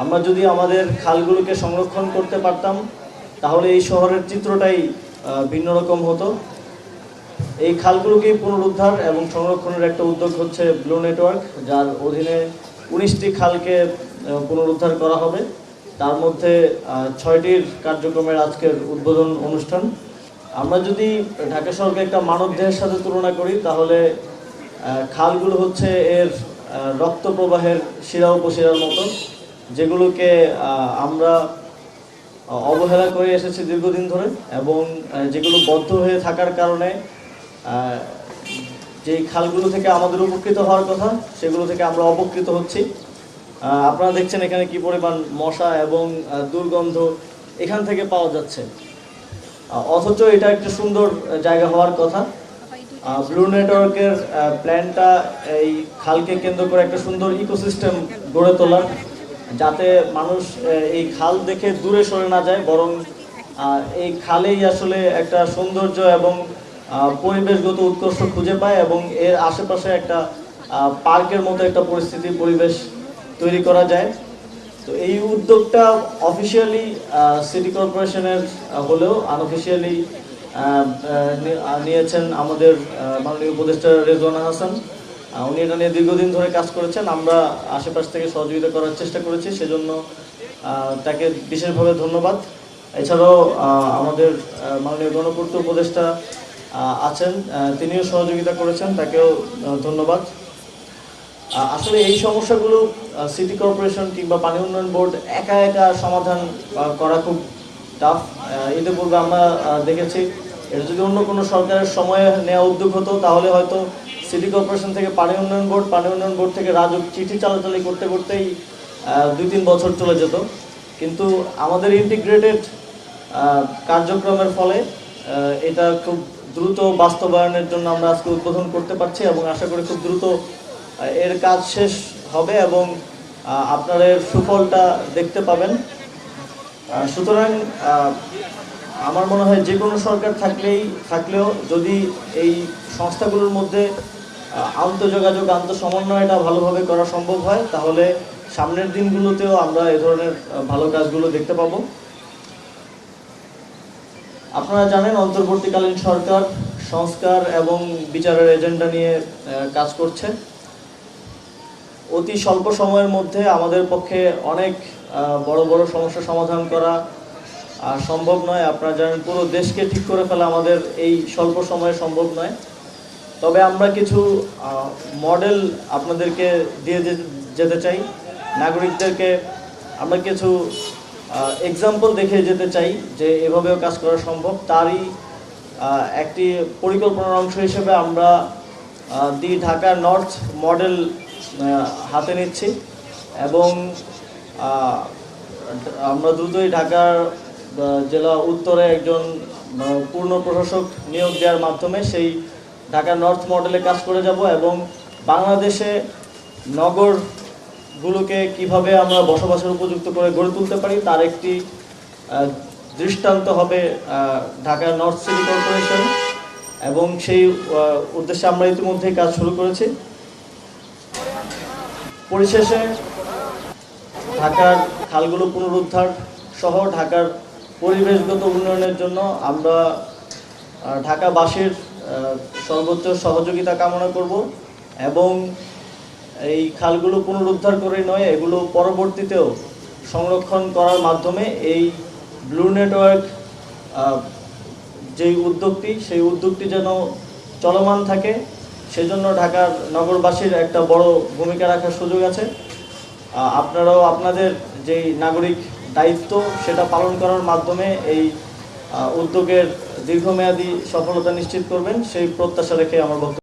আমরা যদি আমাদের খালগুলোকে সংরক্ষণ করতে পারতাম, তাহলে এই শহরের চিত্রটাই ভিন্ন রকম হতো। এই খালগুলোকেই পুনরুদ্ধার এবং সংরক্ষণের একটা উদ্যোগ হচ্ছে ব্লু নেটওয়ার্ক যার অধীনে উনিশটি খালকে পুনরুদ্ধার করা হবে। তার মধ্যে ছয়টির কার্যক্রমের আজকের উদ্বোধন অনুষ্ঠান। আমরা যদি ঢাকা শহরকে একটা মানবদেহের সাথে তুলনা করি, তাহলে খালগুলো হচ্ছে এর রক্ত প্রবাহের শিরা উপশিরার মতো। যেগুলোকে আমরা অবহেলা করে এসেছি দীর্ঘদিন ধরে এবং যেগুলো বদ্ধ হয়ে থাকার কারণে যেই খালগুলো থেকে আমাদের উপকৃত হওয়ার কথা, সেগুলো থেকে আমরা অপকৃত হচ্ছি। আপনারা দেখছেন এখানে কি পরিমাণ মশা এবং দুর্গন্ধ এখান থেকে পাওয়া যাচ্ছে। অথচ এটা একটা সুন্দর জায়গা হওয়ার কথা। ব্লু নেটওয়ার্কের প্ল্যানটা এই খালকে কেন্দ্র করে একটা সুন্দর ইকোসিস্টেম গড়ে তোলার। যাতে মানুষ এই খাল দেখে দূরে সরে না যায়, বরং এই খালেই আসলে একটা সৌন্দর্য এবং পরিবেশগত উৎকর্ষ খুঁজে পায় এবং এর আশেপাশে একটা পার্কের মতো একটা পরিস্থিতি, পরিবেশ তৈরি করা যায়। তো এই উদ্যোগটা অফিসিয়ালি সিটি কর্পোরেশনের হলেও আনঅফিসিয়ালি নিয়েছেন আমাদের মাননীয় উপদেষ্টা রেজওয়ানা হাসান। উনি এটা নিয়ে দীর্ঘদিন ধরে কাজ করেছেন। আমরা আশেপাশ থেকে সহযোগিতা করার চেষ্টা করেছি, সেজন্য তাকে বিশেষভাবে ধন্যবাদ। এছাড়াও আমাদের মাননীয় গণপূর্ত উপদেষ্টা আছেন তিনিও সহযোগিতা করেছেন, তাকেও ধন্যবাদ। আসলে এই সমস্যাগুলো সিটি কর্পোরেশন কিংবা পানি উন্নয়ন বোর্ড একা একা সমাধান করা খুব টাফ এতে পূর্বে আমরা দেখেছি এটা যদি অন্য কোনো সরকারের সময়ে নেওয়া উদ্যোগ হতো, তাহলে হয়তো সিটি কর্পোরেশন থেকে পানি উন্নয়ন বোর্ড, পানি উন্নয়ন বোর্ড থেকে রাজুক চিঠি চালাচালি করতে করতেই দুই তিন বছর চলে যেত। কিন্তু আমাদের ইন্টিগ্রেটেড কার্যক্রমের ফলে এটা খুব দ্রুত বাস্তবায়নের জন্য আমরা আজকে উদ্বোধন করতে পারছি এবং আশা করি খুব দ্রুত এর কাজ শেষ হবে এবং আপনারা এর সুফলটা দেখতে পাবেন। সুতরাং আমার মনে হয় যে কোনো সরকার থাকলেই, থাকলেও যদি এই সংস্থাগুলোর মধ্যে আন্তঃযোগাযোগ আন্তঃসমন্বয়টা ভালোভাবে করা সম্ভব হয়, তাহলে সামনের দিনগুলোতেও আমরা এ ধরনের ভালো কাজগুলো দেখতে পাবো। আপনারা জানেন, অন্তর্বর্তীকালীন সরকার সংস্কার এবং বিচারের এজেন্ডা নিয়ে কাজ করছে। অতি স্বল্প সময়ের মধ্যে আমাদের পক্ষে অনেক বড় বড় সমস্যা সমাধান করা সম্ভব নয়। আপনারা জানেন পুরো দেশকে ঠিক করে ফেলা আমাদের এই স্বল্প সময়ে সম্ভব নয়। তবে আমরা কিছু মডেল আপনাদেরকে দিয়ে যেতে চাই। নাগরিকদেরকে আমরা কিছু এক্সাম্পল দেখে যেতে চাই যে এভাবেও কাজ করা সম্ভব। তারই একটি পরিকল্পনার অংশ হিসেবে আমরা দি ঢাকা নর্থ মডেল হাতে নিচ্ছি এবং আমরা দ্রুতই ঢাকার জেলা উত্তরে একজন পূর্ণ প্রশাসক নিয়োগ দেওয়ার মাধ্যমে সেই ঢাকা নর্থ মডেলে কাজ করে যাব এবং বাংলাদেশে নগরগুলোকে কীভাবে আমরা বসবাসের উপযুক্ত করে গড়ে তুলতে পারি তার একটি দৃষ্টান্ত হবে ঢাকা নর্থ সিটি কর্পোরেশন। এবং সেই উদ্দেশ্যে আমরা ইতিমধ্যেই কাজ শুরু করেছি। পরিশেষে ঢাকার খালগুলো পুনরুদ্ধার সহ ঢাকার পরিবেশগত উন্নয়নের জন্য আমরা ঢাকাবাসীর সর্বোচ্চ সহযোগিতা কামনা করব এবং এই খালগুলো পুনরুদ্ধার করে নয়, এগুলো পরবর্তীতেও সংরক্ষণ করার মাধ্যমে এই ব্লু নেটওয়ার্ক যেই উদ্যোগটি, সেই উদ্যোগটি যেন চলমান থাকে, সেজন্য ঢাকার নগরবাসীর একটা বড় ভূমিকা রাখার সুযোগ আছে। আপনারাও আপনাদের যেই নাগরিক দায়িত্ব, সেটা পালন করার মাধ্যমে এই উদ্যোগের দীর্ঘমেয়াদী সফলতা নিশ্চিত করবেন, সেই প্রত্যাশা রেখে আমার বক্তব্য